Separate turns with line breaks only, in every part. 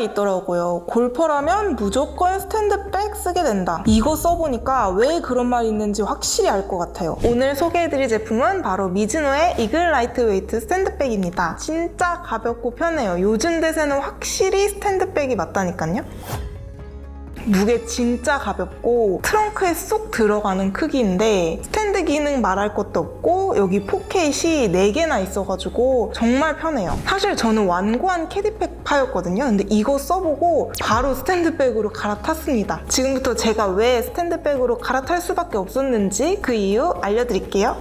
말이 있더라고요. 골퍼라면 무조건 스탠드백 쓰게 된다. 이거 써보니까 왜 그런 말이 있는지 확실히 알 것 같아요. 오늘 소개해드릴 제품은 바로 미즈노의 이글 라이트 웨이트 스탠드백입니다. 진짜 가볍고 편해요. 요즘 대세는 확실히 스탠드백이 맞다니까요. 무게 진짜 가볍고 트렁크에 쏙 들어가는 크기인데 스탠 드 기능 말할 것도 없고 여기 포켓이 4개나 있어가지고 정말 편해요. 사실 저는 완고한 캐디백 파였거든요. 근데 이거 써보고 바로 스탠드백으로 갈아탔습니다. 지금부터 제가 왜 스탠드백으로 갈아탈 수밖에 없었는지 그 이유 알려드릴게요.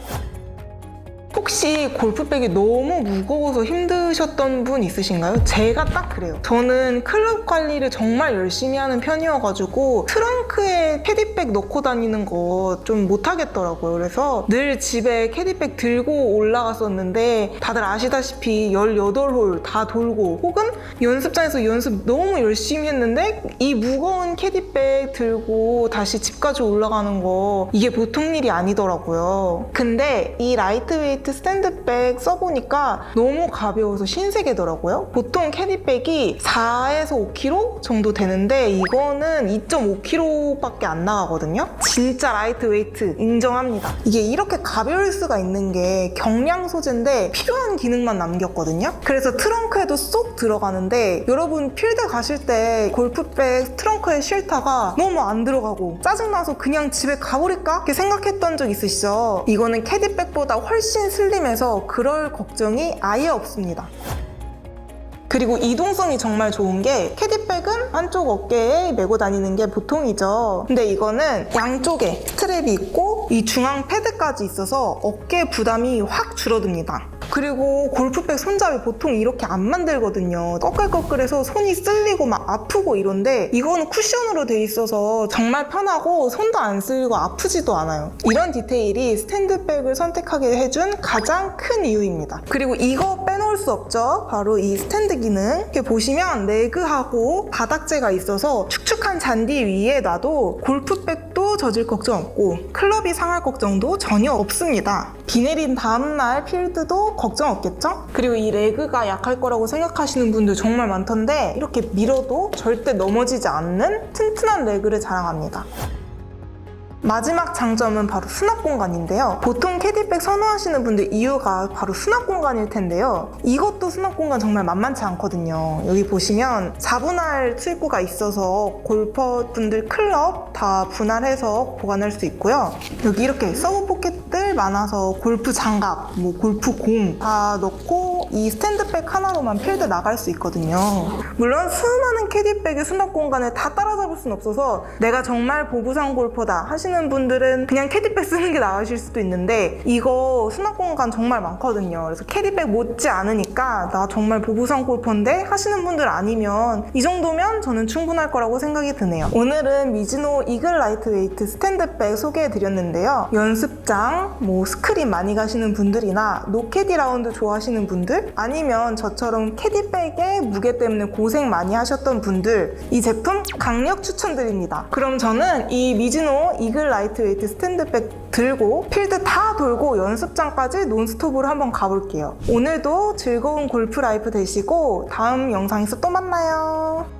혹시 골프백이 너무 무거워서 힘드셨던 분 있으신가요? 제가 딱 그래요. 저는 클럽 관리를 정말 열심히 하는 편이어가지고 트렁크에 캐디백 넣고 다니는 거 좀 못하겠더라고요. 그래서 늘 집에 캐디백 들고 올라갔었는데 다들 아시다시피 18홀 다 돌고 혹은 연습장에서 연습 너무 열심히 했는데 이 무거운 캐디백 들고 다시 집까지 올라가는 거 이게 보통 일이 아니더라고요. 근데 이 라이트웨이트 스탠드백 써보니까 너무 가벼워서 신세계더라고요. 보통 캐디백이 4에서 5kg 정도 되는데 이거는 2.5kg밖에 안 나가거든요. 진짜 라이트 웨이트 인정합니다. 이게 이렇게 가벼울 수가 있는 게 경량 소재인데 필요한 기능만 남겼거든요. 그래서 트렁크에도 쏙 들어가는데 여러분 필드 가실 때 골프백 트렁크에 쉴다가 너무 안 들어가고 짜증나서 그냥 집에 가버릴까? 이렇게 생각했던 적 있으시죠? 이거는 캐디백보다 훨씬 슬 림해서 그럴 걱정이 아예 없습니다. 그리고 이동성이 정말 좋은 게 캐디백은 한쪽 어깨에 메고 다니는 게 보통이죠. 근데 이거는 양쪽에 스트랩이 있고 이 중앙 패드까지 있어서 어깨 부담이 확 줄어듭니다. 그리고 골프백 손잡이 보통 이렇게 안 만들거든요. 꺼끌꺼끌해서 손이 쓸리고 막 아프고 이런데 이거는 쿠션으로 돼 있어서 정말 편하고 손도 안 쓸리고 아프지도 않아요. 이런 디테일이 스탠드백을 선택하게 해준 가장 큰 이유입니다. 그리고 이거 빼놓을 수 없죠. 바로 이 스탠드 기능. 이렇게 보시면 레그하고 바닥재가 있어서 축축한 잔디 위에 놔도 골프백 도 젖을 걱정 없고 클럽이 상할 걱정도 전혀 없습니다. 비 내린 다음날 필드도 걱정 없겠죠? 그리고 이 레그가 약할 거라고 생각하시는 분들 정말 많던데 이렇게 밀어도 절대 넘어지지 않는 튼튼한 레그를 자랑합니다. 마지막 장점은 바로 수납 공간인데요. 보통 캐디백 선호하시는 분들 이유가 바로 수납 공간일 텐데요. 이것도 수납 공간 정말 만만치 않거든요. 여기 보시면 4분할 출구가 있어서 골퍼 분들 클럽 다 분할해서 보관할 수 있고요. 여기 이렇게 서브 많아서 골프 장갑, 뭐 골프 공 다 넣고 이 스탠드백 하나로만 필드 나갈 수 있거든요. 물론 수많은 캐디백의 수납 공간을 다 따라잡을 수는 없어서 내가 정말 보부상 골퍼다 하시는 분들은 그냥 캐디백 쓰는 게 나으실 수도 있는데 이거 수납 공간 정말 많거든요. 그래서 캐디백 못지 않으니까 나 정말 보부상 골퍼인데 하시는 분들 아니면 이 정도면 저는 충분할 거라고 생각이 드네요. 오늘은 미즈노 이글 라이트웨이트 스탠드백 소개해 드렸는데요. 연습장, 뭐 스크린 많이 가시는 분들이나 노캐디 라운드 좋아하시는 분들 아니면 저처럼 캐디백의 무게 때문에 고생 많이 하셨던 분들 이 제품 강력 추천드립니다. 그럼 저는 이 미즈노 이글 라이트웨이트 스탠드백 들고 필드 다 돌고 연습장까지 논스톱으로 한번 가볼게요. 오늘도 즐거운 골프 라이프 되시고 다음 영상에서 또 만나요.